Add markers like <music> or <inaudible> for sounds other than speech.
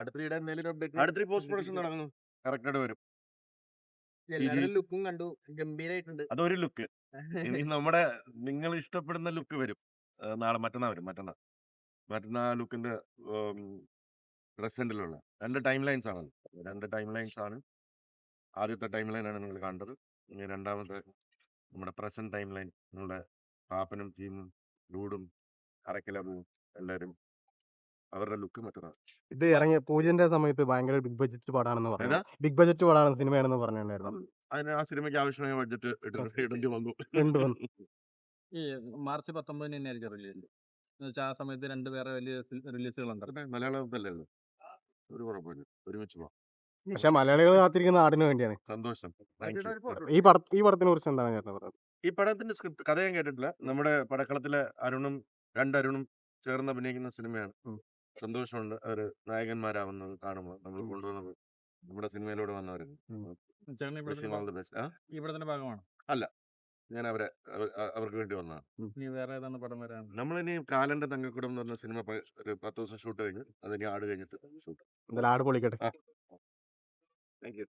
update അടുത്ത post production നടക്കുന്നു. വരും. ലുക്കും കണ്ടു. ഗംഭീരായിട്ടുണ്ട്. അതൊരു ലുക്ക് ഇനി <laughs> നമ്മുടെ നിങ്ങൾ ഇഷ്ടപ്പെടുന്ന ലുക്ക് വരും. നാളെ മറ്റന്നാ വരും. മറ്റന്നാ. മറ്റന്നാ ലുക്കിന്റെ പ്രസന്റിലുള്ള രണ്ട് ടൈം ലൈൻസ് ആണ്. രണ്ട് ടൈം ലൈൻസ് ആണ്. ആദ്യത്തെ ടൈം ലൈൻ ആണ് നിങ്ങൾ കണ്ടത്. ഇനി രണ്ടാമത്തെ നമ്മുടെ പ്രസന്റ് ടൈം ലൈൻ നിങ്ങളുടെ പാപ്പനും ടീമും ലൂഡും അരക്കലവും എല്ലാവരും അവരുടെ ലുക്ക് മറ്റൊന്നാണ്. ഇത് ഇറങ്ങിയ പൂജന്റെ സമയത്ത് ഭയങ്കര ബിഗ് ബഡ്ജറ്റ് പാടാണെന്ന് പറഞ്ഞു ബിഗ് ബഡ്ജറ്റ് പടാണ് സിനിമയാണെന്ന് പറഞ്ഞിട്ടുണ്ടായിരുന്നു. അതിന് ആ സിനിമയ്ക്ക് ആവശ്യമായ ബഡ്ജറ്റ് ഇടേണ്ടി വന്നു. ഈ മാർച്ച് പത്തൊമ്പതിന് തന്നെ ആയിരിക്കും റിലീസ്. എന്ന് വെച്ചാൽ ആ സമയത്ത് രണ്ട് വേറെ വലിയ റിലീസുകളുണ്ട്. മലയാളത്തിലല്ലേ ഒരു കുഴപ്പമില്ല. ഒരുമിച്ച് പോവാം. പക്ഷെ മലയാളികൾ കാത്തിരിക്കുന്ന നാടിന് വേണ്ടിയാണ്. സന്തോഷം. ഈ പട ഈ പടത്തിനെ കുറിച്ച് എന്താണ് ചേട്ടൻ പറയുന്നത് ഈ പടത്തിന്റെ സ്ക്രിപ്റ്റ് കഥ ഞാൻ കേട്ടിട്ടില്ല. നമ്മുടെ പടക്കളത്തിലെ അരുണും രണ്ട് അരുണും ചേർന്ന് അഭിനയിക്കുന്ന സിനിമയാണ്. സന്തോഷമുണ്ട് അവർ നായകന്മാരാവുന്നത് കാണുമ്പോൾ നമ്മൾ കൊണ്ടുവന്നത് നമ്മുടെ സിനിമയിലൂടെ ചേട്ടൻ ഇവിടെ ആ? ഇവിടെ തന്നെ ഭാഗമാണ്? ഞാൻ അവരെ അവ- അ- അവർക്ക് വേണ്ടി വന്നതാണ്. ഇനി വേറെ ഏതാണ് പടം വരാൻ? നമ്മളിനി കാലന്റെ തങ്കക്കുടം എന്ന് പറഞ്ഞ സിനിമ പ- ഒരു പത്ത് ദിവസം ഷൂട്ട് കഴിഞ്ഞു അതിനി ആട് കഴിഞ്ഞിട്ട് ഷൂട്ട്. എന്തായാലും ആട് പൊളിക്കട്ടെ. Thank you